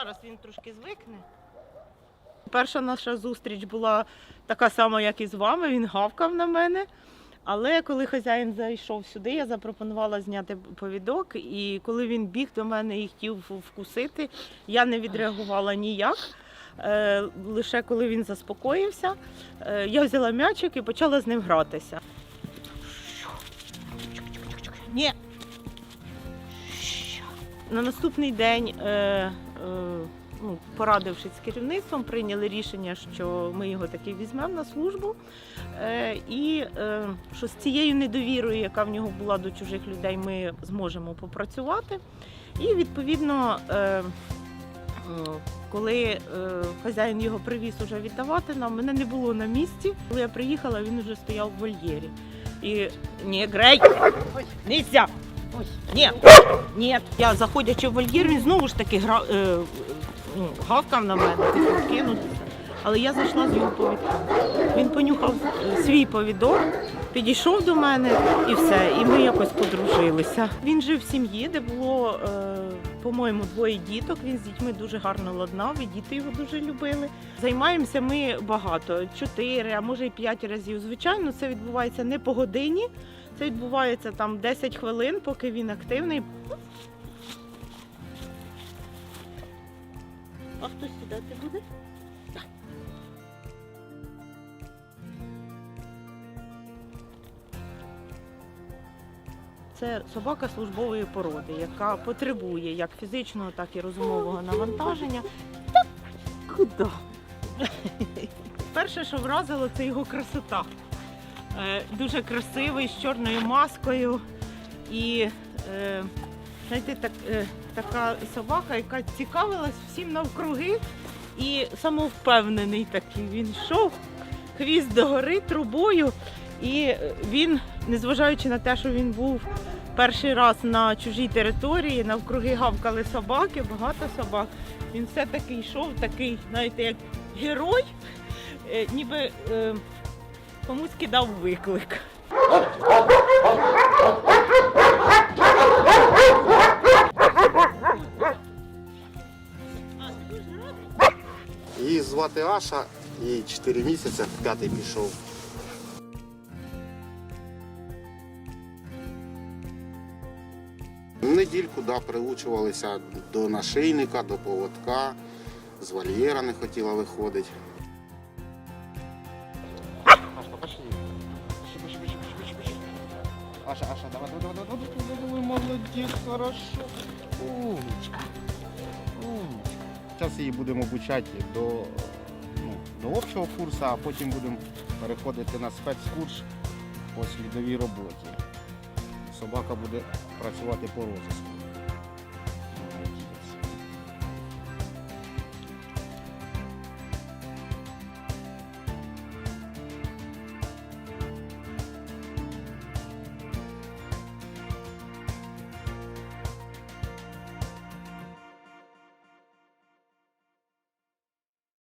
Зараз він трошки звикне. Перша наша зустріч була така сама, як і з вами. Він гавкав на мене. Але коли хазяїн зайшов сюди, я запропонувала зняти повідок. І коли він біг до мене і хотів вкусити, я не відреагувала ніяк. Е, Лише коли він заспокоївся, е, я взяла м'ячик і почала з ним гратися. Ні. На наступний день, е, ну, порадившись з керівництвом, прийняли рішення, що ми його таки візьмемо на службу. Е, і е, що з цією недовірою, яка в нього була до чужих людей, ми зможемо попрацювати. І відповідно, е, е, коли е, хазяїн його привіз уже віддавати нам, мене не було на місці. Коли я приїхала, він вже стояв в вольєрі. І ні, грей! Нельзя! Ні, ні. Я заходячи в вольєр, він знову ж таки гра, е, ну, гавкав на мене, кинутися. Але я зайшла з його повідком. Він понюхав е, свій повідок, підійшов до мене і все. І ми якось подружилися. Він жив в сім'ї, де було, е, по-моєму, двоє діток. Він з дітьми дуже гарно ладнав, і діти його дуже любили. Займаємося ми багато, чотири, а може й п'ять разів. Звичайно, це відбувається не по годині. Це відбувається там 10 хвилин, поки він активний. А хтось сідати буде? Це собака службової породи, яка потребує як фізичного, так і розумового навантаження. Та куди? Перше, що вразило, це його красота. Е, Дуже красивий, з чорною маскою. І е, знаєте, так, е, така собака, яка цікавилась всім навкруги і самовпевнений такий. Він йшов, хвіст догори трубою. І е, він, незважаючи на те, що він був перший раз на чужій території, навкруги гавкали собаки, багато собак. Він все-таки йшов такий, знаєте, як герой, е, ніби е, комусь кидав виклик. Її звати Аша, їй 4 місяці, п'ятий пішов. Недільку да, приучувалися до нашийника, до поводка, з вольєра не хотіла виходити. Аша, Аша, давай, давай, давай, давай, давай, давай, молодець, хорошо. Умничка. Умничка. Зараз її будемо обучати до, ну, до общого курсу, а потім будемо переходити на спецкурс по слідовій роботі. Собака буде працювати по розвитку.